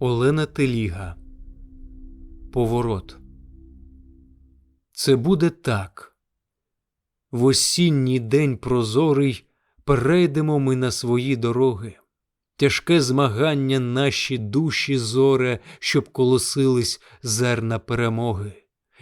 Олена Теліга Поворот Це буде так. В осінній день прозорий перейдемо ми на свої дороги. Тяжке змагання наші душі зоре, щоб колосились зерна перемоги.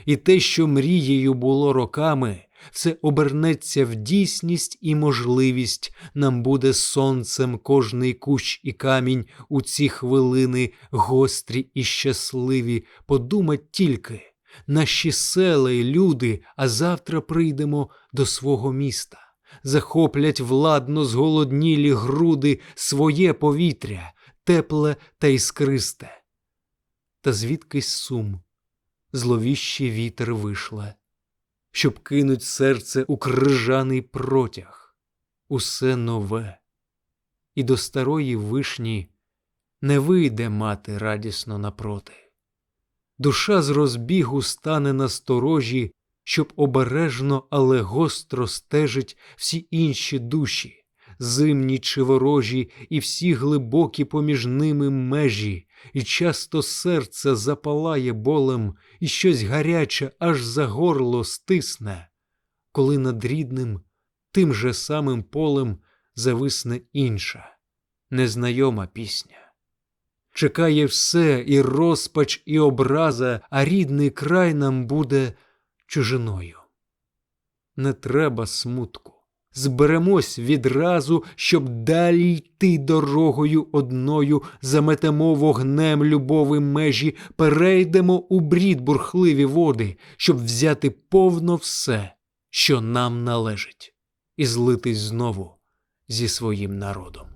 І те, що мрією було роками, це обернеться в дійсність і можливість, нам буде сонцем кожний кущ і камінь у ці хвилини гострі і щасливі. Подумать тільки, наші села й люди, а завтра прийдемо до свого міста. Захоплять владно зголоднілі груди своє повітря, тепле та іскристе. Та звідкись сум, зловіщий вітер вийшла, щоб кинуть серце у крижаний протяг, усе нове, і до старої вишні не вийде мати радісно напроти. Душа з розбігу стане на сторожі, щоб обережно, але гостро стежить всі інші душі, зимні чи ворожі, і всі глибокі поміж ними межі, і часто серце запалає болем, і щось гаряче аж за горло стисне, коли над рідним тим же самим полем зависне інша, незнайома пісня. Чекає все і розпач, і образа, а рідний край нам буде чужиною. Не треба смутку. Зберемось відразу, щоб далі йти дорогою одною, заметемо вогнем любови межі, перейдемо у брід бурхливі води, щоб взяти повно все, що нам належить, і злитись знову зі своїм народом.